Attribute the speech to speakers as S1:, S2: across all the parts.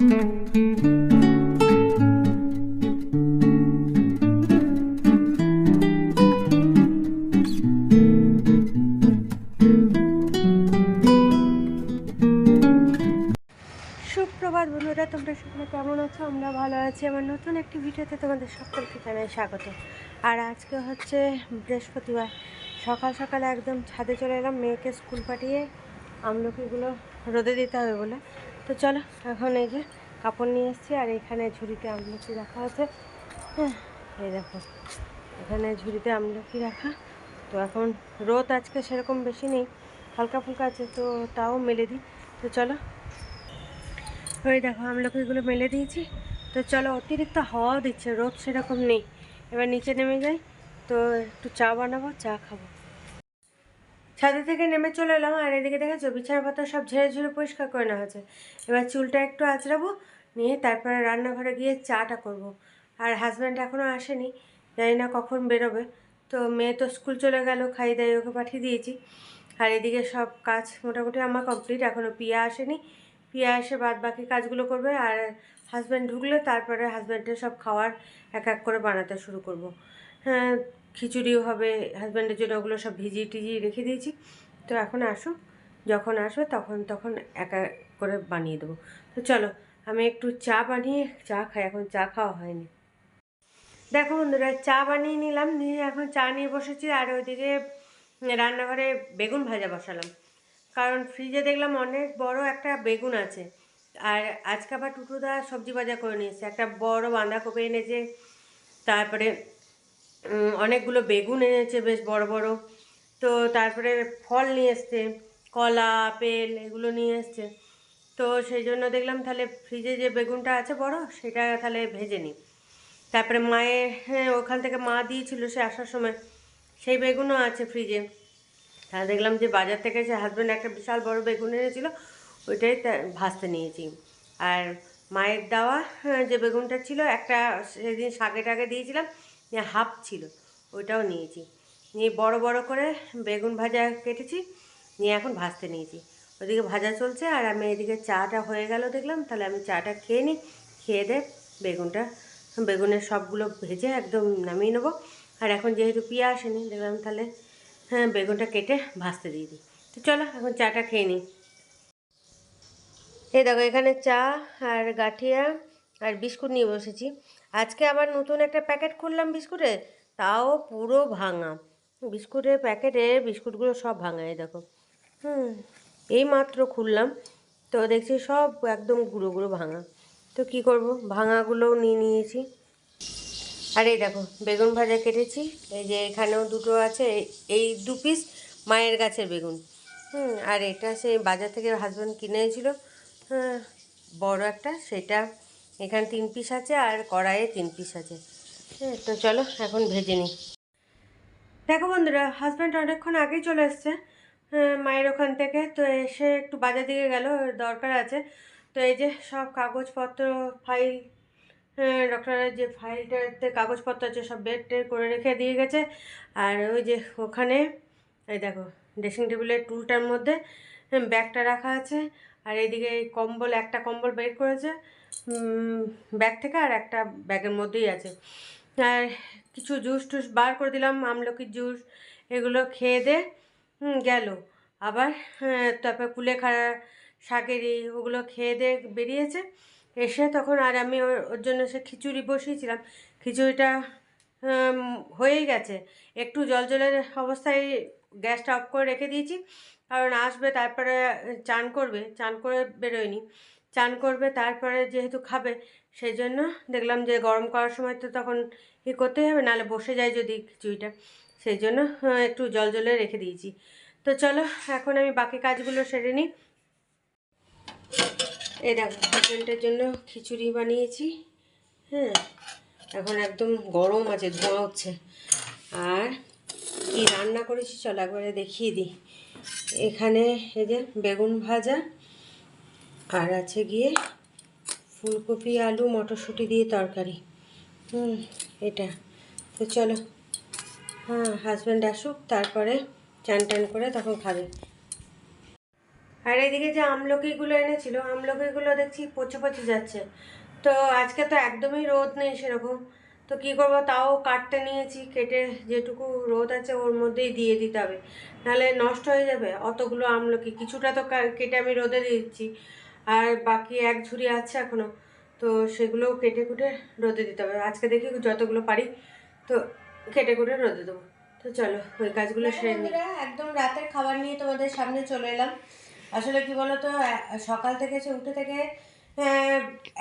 S1: সুপ্রভাত বন্ধুরা, তোমরা সকলে কেমন আছো? আমরা ভালো আছি। আমার নতুন একটি ভিডিওতে তোমাদের সকলকে জানাই স্বাগত। আর আজকে হচ্ছে বৃহস্পতিবার। সকাল সকাল একদম ছাদে চলে এলাম। মেয়েকে স্কুল পাঠিয়ে আমলকিগুলো রোদে দিতে হবে বলে। তো চলো, এখন এই যে কাপড় নিয়ে এসেছি, আর এখানে ঝুড়িতে আমলকি রাখা আছে। হ্যাঁ এই দেখো, এখানে ঝুড়িতে আমলকি রাখা। তো এখন রোদ আজকে সেরকম বেশি নেই, হালকা ফুলকা আছে, তো তাও মেলে দিই। তো চলো ওই দেখো আমলকিগুলো মেলে দিয়েছি। তো চলো, অতিরিক্ত হাওয়া দিচ্ছে, রোদ সেরকম নেই। এবার নিচে নেমে যাই, তো একটু চা বানাবো, চা খাব। ছাদে থেকে নেমে চলে এলাম আর এদিকে দেখেছ বিছানা পাতা সব ঝেড়ে ঝুড়ে পরিষ্কার করে নেওয়া হয়েছে। এবার চুলটা একটু আঁচড়াবো, নিয়ে তারপরে রান্নাঘরে গিয়ে চাটা করব। আর হাজব্যান্ড এখনও আসেনি, জানি না কখন বেরোবে। তো মেয়ে তো স্কুল চলে গেল, খাই দাই ওকে পাঠিয়ে দিয়েছি। আর এদিকে সব কাজ মোটামুটি আমার কমপ্লিট এখনও পিয়া আসেনি। পিয়া এসে বাদ বাকি কাজগুলো করবে আর হাজব্যান্ড ঢুকলে তারপরে হাজব্যান্ডের সব খাওয়ার এক এক করে বানাতে শুরু করব। হ্যাঁ খিচুড়িও হবে হাজব্যান্ডের জন্য ওগুলো সব ভিজিয়ে টিজিয়ে রেখে দিয়েছি। তো এখন আসুক যখন আসবে তখন তখন এক করে বানিয়ে দেবো। তো চলো, আমি একটু চা বানিয়ে চা খাই, এখন চা খাওয়া হয়নি। দেখো বন্ধুরা, চা বানিয়ে নিলাম, নিয়ে এখন চা নিয়ে বসেছি, আর ওইদিকে রান্নাঘরে বেগুন ভাজা বসালাম। কারণ ফ্রিজে দেখলাম অনেক বড় একটা বেগুন আছে, আর আজকে আবার টুটুদা সবজি বাজার করে নিয়েছে একটা বড় বাঁধাকপি এনেছে, তারপরে অনেকগুলো বেগুন এনেছে বেশ বড় বড়। তো তারপরে ফল নিয়ে এসছে কলা আপেল এগুলো নিয়ে এসছে। তো সেই জন্য দেখলাম তাহলে ফ্রিজে যে বেগুনটা আছে বড় সেটা তাহলে ভেজে নিই। তারপরে মায়ের হ্যাঁ, ওখান থেকে মা দিয়েছিল সে আসার সময় সেই বেগুনও আছে ফ্রিজে তাহলে দেখলাম যে বাজার থেকে সে হাজব্যান্ড একটা বিশাল বড় বেগুন এনেছিল ওইটাই ভাজতে নিয়েছি। আর মায়ের দেওয়া হ্যাঁ, যে বেগুনটা ছিল একটা সেদিন শাকে টাকে দিয়েছিলাম নিয়ে হাফ ছিল, ওইটাও নিয়েছি। নিয়ে বড় বড় করে বেগুন ভাজা কেটেছি, নিয়ে এখন ভাজতে নিয়েছি। ওদিকে ভাজা চলছে আর আমি এদিকে চাটা হয়ে গেল দেখলাম, তাহলে আমি চাটা খেয়ে নিই, খেয়ে দে বেগুনটা, বেগুনের সবগুলো ভেজে একদম নামিয়ে নেব। আর এখন যেহেতু পিয়া আসেনি দেখলাম তাহলে হ্যাঁ বেগুনটা কেটে ভাজতে দিয়ে দিই। তো চলো, এখন চাটা খেয়ে নিই। এই দেখো, এখানে চা আর গাঠিয়া আর বিস্কুট নিয়ে বসেছি। আজকে আবার নতুন একটা প্যাকেট খুললাম বিস্কুটের তাও পুরো ভাঙা। বিস্কুটের প্যাকেটে বিস্কুটগুলো সব ভাঙা এই দেখো। হুম এই মাত্র খুললাম। তো দেখছি সব একদম গুঁড়ো গুঁড়ো ভাঙা। তো কি করব? ভাঙাগুলোও নিয়ে নিয়েছি। আর এই দেখো বেগুন ভাজা কেটেছি। এই যে এখানেও দুটো আছে এই- দু পিস মায়ের গাছের বেগুন। হুম আর এটা সেই বাজার থেকে হাজব্যান্ড কিনে হ্যাঁ, বড় একটা সেটা এখানে তিন পিস আছে আর কড়াইয়ে তিন পিস আছে। হ্যাঁ তো চলো এখন ভেজে নিই। দেখো বন্ধুরা হাজব্যান্ড অনেকক্ষণ আগেই চলে এসছে হ্যাঁ, মায়ের ওখান থেকে। তো এসে একটু বাজার দিকে গেল দরকার আছে। তো এই যে সব কাগজপত্র ফাইল হ্যাঁ, ডক্টরের যে ফাইলটাতে কাগজপত্র আছে সব বেড টেড করে রেখে দিয়ে গেছে। আর ওই যে ওখানে এই দেখো ড্রেসিং টেবিলের টুলটার মধ্যে ব্যাগটা রাখা আছে। আর এইদিকে এই কম্বল একটা কম্বল বের করেছে। ব্যাগ থেকে আর একটা ব্যাগের মধ্যেই আছে। আর কিছু জুস টুস বার করে দিলাম আমলকির জুস এগুলো খেয়ে দে গেল। আবার হ্যাঁ, তারপর কুলেখাড়া শাকেরি ওগুলো খেয়ে দিয়ে বেরিয়েছে। এসে তখন আর আমি ওর জন্য সে খিচুড়ি বসিয়েছিলাম। খিচুড়িটা হয়েই গেছে। একটু জল জলের অবস্থায় গ্যাসটা অফ করে রেখে দিয়েছি। কারণ আসবে তারপরে চান করবে চান করে বেরোয়নি। চান করবে, তারপরে যেহেতু খাবে সেই জন্য দেখলাম যে গরম করার সময় তো তখন ই করতেই হবে, নাহলে বসে যায় যদি খিচুড়িটা সেই জন্য একটু জল জলে রেখে দিয়েছি। তো চলো, এখন আমি বাকি কাজগুলো সেরে নিই। এই দেখো হাজব্যান্ডের জন্য খিচুড়ি বানিয়েছি হ্যাঁ? এখন একদম গরম আছে, ধোঁয়া হচ্ছে আর কি রান্না করেছি, চলো একবারে দেখিয়ে দিই। এখানে এই যে বেগুন ভাজা আর আছে গিয়ে ফুলকপি, আলু, মটরশুঁটি দিয়ে তরকারি। হুম, এটা। তো চলো। হ্যাঁ হাজব্যান্ড আসুক, তারপরে চান টান করে তখন খাবে। আর এদিকে যে আমলকিগুলো এনেছিল, আমলকিগুলো দেখছি পচে পচে যাচ্ছে। তো আজকে তো একদমই রোদ নেই সেরকম। তো কী করব, তাও কাটতে নিয়েছি, কেটে যেটুকু রোদ আছে ওর মধ্যেই দিয়ে দিতে হবে। নাহলে নষ্ট হয়ে যাবে অতগুলো আমলকি। কিছুটা তো কেটে আমি রোদে দিচ্ছি। আর বাকি এক ঝুড়ি আছে এখনও তো সেগুলো কেটে কুটে রোদে দিতে হবে। আজকে দেখি যতগুলো পারি তো কেটে কুটে রোদে দেবো। তো চলো ওই কাজগুলো সেরে একদম রাতের খাবার নিয়ে তোমাদের সামনে চলে এলাম। আসলে কি বলতো সকাল থেকে সে উঠে থেকে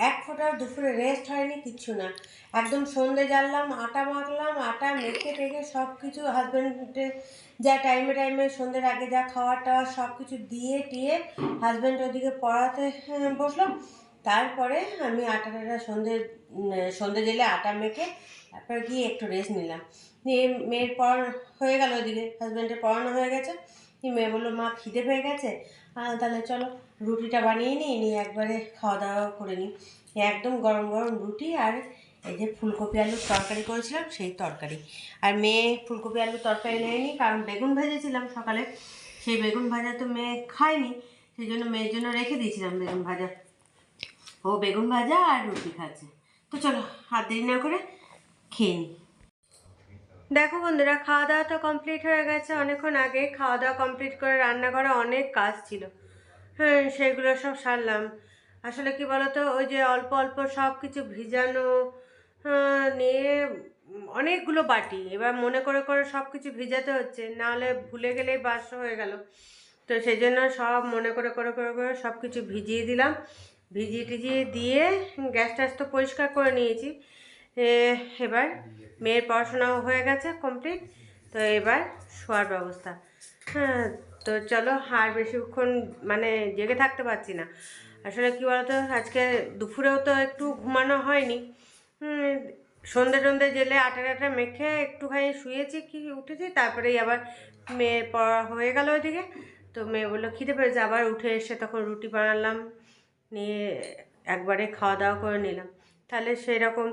S1: এক ফোঁটা দুপুরে রেস্ট হয়নি, কিচ্ছু না। একদম সন্ধে জ্বাললাম আটা মাখলাম, আটা মেখে টেখে সব কিছু হাজব্যান্ডে যা টাইমে টাইমে সন্ধ্যের আগে যা খাওয়ার টাওয়ার সব কিছু দিয়ে টিয়ে হাজব্যান্ড ওদিকে পড়াতে বসলাম তারপরে আমি আটা টাটা সন্ধে সন্ধে জেলে আটা মেখে তারপর গিয়ে একটু রেস্ট নিলাম। নিয়ে মেয়ের পড়ানো হয়ে গেল ওদিকে হাজব্যান্ডের পড়ানো হয়ে গেছে। মেয়ে বলল, মা খিদে পেয়ে গেছে? তাহলে চলো। রুটিটা বানিয়ে নিই নিয়ে একবারে খাওয়া দাওয়া করে নিই। একদম গরম গরম রুটি আর এই যে ফুলকপি আলুর তরকারি করেছিলাম, সেই তরকারি। আর মেয়ে ফুলকপি আলুর তরকারি নেয়নি, কারণ বেগুন ভেজেছিলাম সকালে। সেই বেগুন ভাজা তো মেয়ে খায়নি, সেই জন্য মেয়ের জন্য রেখে দিয়েছিলাম বেগুন ভাজা। ও বেগুন ভাজা আর রুটি খাচ্ছে। তো চলো, হাত দেরি না করে খেয়ে নিই। দেখো বন্ধুরা খাওয়া দাওয়া তো কমপ্লিট হয়ে গেছে। অনেকক্ষণ আগে খাওয়া দাওয়া কমপ্লিট করে রান্না করা অনেক কাজ ছিল। হ্যাঁ সেগুলো সব সারলাম। আসলে কি বলতো ওই যে অল্প অল্প সব কিছু ভিজানো হ্যাঁ, নিয়ে অনেকগুলো বাটি এবার মনে করে করে সব কিছু ভিজাতে হচ্ছে নাহলে ভুলে গেলেই বাস হয়ে গেল। তো সেই জন্য সব মনে করে করে করে করে সব কিছু ভিজিয়ে দিলাম। ভিজিয়ে টিজিয়ে দিয়ে গ্যাস ট্যাস তো পরিষ্কার করে নিয়েছি। এবার মেয়ের পড়াশোনাও হয়ে গেছে কমপ্লিট। তো এবার শোয়ার ব্যবস্থা। হ্যাঁ তো চলো আর বেশিক্ষণ মানে জেগে থাকতে পারছি না। আসলে কী বলতো আজকে দুপুরেও তো একটু ঘুমানো হয়নি। হুম, সন্ধে টন্ধে জেলে আটা টাটা মেখে একটুখানি শুয়েছি কি উঠেছি তারপরেই আবার মেয়ে পড়া হয়ে গেল ওইদিকে। তো মেয়ে বলল খিদে পেয়েছে। আবার উঠে এসে তখন রুটি বানালাম নিয়ে একবারে খাওয়া দাওয়া করে নিলাম। তাহলে সেই রকম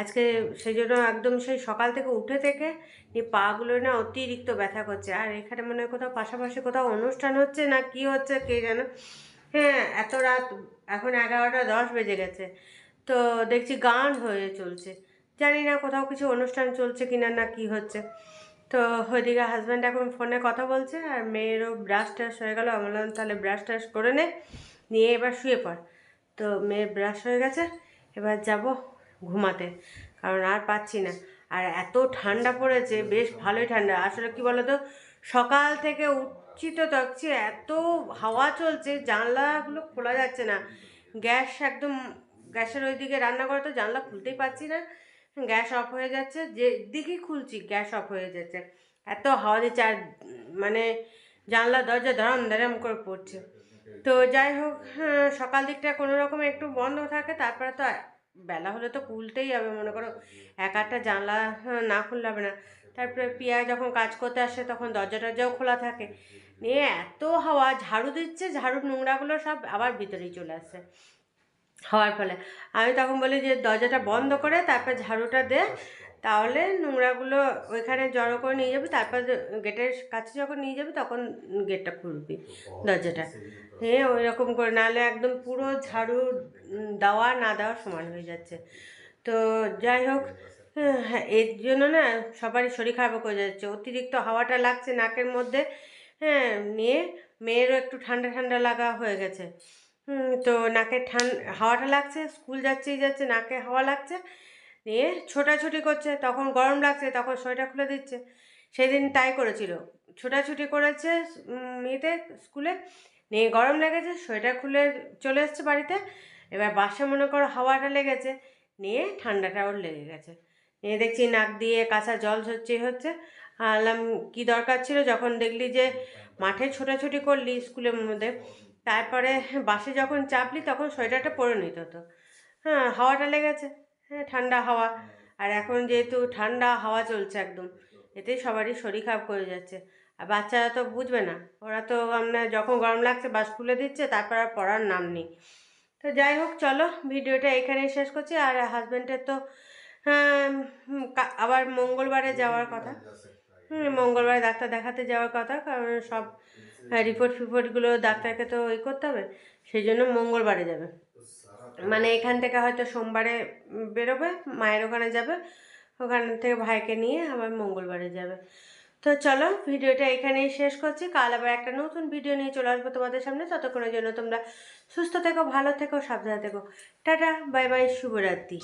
S1: আজকে সেই জন্য একদম সেই সকাল থেকে উঠে থেকে এই পাগুলো না অতিরিক্ত ব্যথা করছে। আর এখানে মনে হয় কোথাও পাশাপাশি কোথাও অনুষ্ঠান হচ্ছে না কি হচ্ছে কে জানো? হ্যাঁ এত রাত, এখন এগারোটা দশ বেজে গেছে। তো দেখছি গান হয়ে চলছে। জানি না কোথাও কিছু অনুষ্ঠান চলছে কিনা না কি হচ্ছে। তো ওইদিকে হাজব্যান্ড এখন ফোনে কথা বলছে আর মেয়েরও ব্রাশ ট্রাশ হয়ে গেল। আমি বললাম, তাহলে ব্রাশ ট্রাশ করে নে, নিয়ে এবার শুয়ে পড়। তো মেয়ের ব্রাশ হয়ে গেছে। এবার যাব ঘুমাতে কারণ আর পাচ্ছি না। আর এত ঠান্ডা পড়েছে বেশ ভালোই ঠান্ডা। আসলে কি বলতো সকাল থেকে উঠছি তো দেখছি এত হাওয়া চলছে জানলাগুলো খোলা যাচ্ছে না। গ্যাস একদম গ্যাসের ওইদিকে রান্না করে তো জানলা খুলতেই পারছি না। গ্যাস অফ হয়ে যাচ্ছে যে দিকেই খুলছি গ্যাস অফ হয়ে যাচ্ছে। এত হাওয়া দিচ্ছে আর মানে জানলা দরজা ধরাম ধরাম করে পড়ছে। তো যাই হোক হ্যাঁ, সকাল দিকটা কোনো রকম একটু বন্ধ থাকে তারপরে তো বেলা হলে তো খুলতেই হবে মনে করো এক একটা জানলা হ্যাঁ, না খুললে হবে না। তারপরে পিয়া যখন কাজ করতে আসে তখন দরজা টরজাও খোলা থাকে। নিয়ে এত হাওয়া ঝাড়ু দিচ্ছে ঝাড়ুর নোংরাগুলো সব আবার ভিতরেই চলে আসছে হওয়ার ফলে। আমি তখন বলি যে দরজাটা বন্ধ করে তারপর ঝাড়ুটা দে। তাহলে নোংরাগুলো ওইখানে জড়ো করে নিয়ে যাবি তারপর গেটের কাছে যখন নিয়ে যাবি তখন গেটটা খুলবি দরজাটা। হ্যাঁ ওই রকম করে। নাহলে একদম পুরো ঝাড়ু দেওয়া না দেওয়া সমান হয়ে যাচ্ছে। তো যাই হোক হ্যাঁ এর জন্য না সবারই শরীর খারাপ করে যাচ্ছে। অতিরিক্ত হাওয়াটা লাগছে নাকের মধ্যে হ্যাঁ নিয়ে মেয়েরও একটু ঠান্ডা ঠান্ডা লাগা হয়ে গেছে। তো নাকে ঠান হাওয়াটা লাগছে স্কুল যাচ্ছেই যাচ্ছে নাকে হাওয়া লাগছে। নিয়ে ছোটাছুটি করছে তখন গরম লাগছে তখন সোয়েটার খুলে দিচ্ছে। সেদিন তাই করেছিল। ছোটাছুটি করেছে উম, ইয়েতে স্কুলে। নিয়ে গরম লেগেছে সোয়েটার খুলে চলে এসছে বাড়িতে। এবার বাসে মনে করো হাওয়াটা লেগেছে নিয়ে ঠান্ডাটা ওর লেগে গেছে। নিয়ে দেখছি নাক দিয়ে কাঁচা জল হচ্ছে হচ্ছে। আলাম কি দরকার ছিল যখন দেখলি যে মাঠে ছোটাছুটি করলি স্কুলের মধ্যে তারপরে বাসে যখন চাপলি তখন সোয়েটারটা পরে নিতে হতো। হ্যাঁ হাওয়াটা লেগেছে। হ্যাঁ ঠান্ডা হাওয়া। আর এখন যেহেতু ঠান্ডা হাওয়া চলছে একদম এতে সবারই শরীর খারাপ করে যাচ্ছে। আর বাচ্চারা তো বুঝবে না ওরা তো আপনার যখন গরম লাগছে বাস খুলে দিচ্ছে তারপর আর পড়ার নাম নেই। তো যাই হোক চলো ভিডিওটা এখানেই শেষ করছি। আর হাজব্যান্ডের তো হ্যাঁ, আবার মঙ্গলবারে যাওয়ার কথা। হুম মঙ্গলবারে ডাক্তার দেখাতে যাওয়ার কথা কারণ সব হ্যাঁ রিপোর্ট ফিপোর্টগুলো ডাক্তারকে তো ওই করতে হবে সেই জন্য মঙ্গলবারে যাবে। মানে এখান থেকে হয়তো সোমবারে বেরোবে, মায়ের ওখানে যাবে, ওখান থেকে ভাইকে নিয়ে আবার মঙ্গলবারে যাবে। তো চলো, ভিডিওটা এখানেই শেষ করছি। কাল আবার একটা নতুন ভিডিও নিয়ে চলে আসব তোমাদের সামনে। ততক্ষণের জন্য তোমরা সুস্থ থেকো, ভালো থেকো, সাবধানে থেকো। টাটা, বাই বাই, শুভরাত্রি।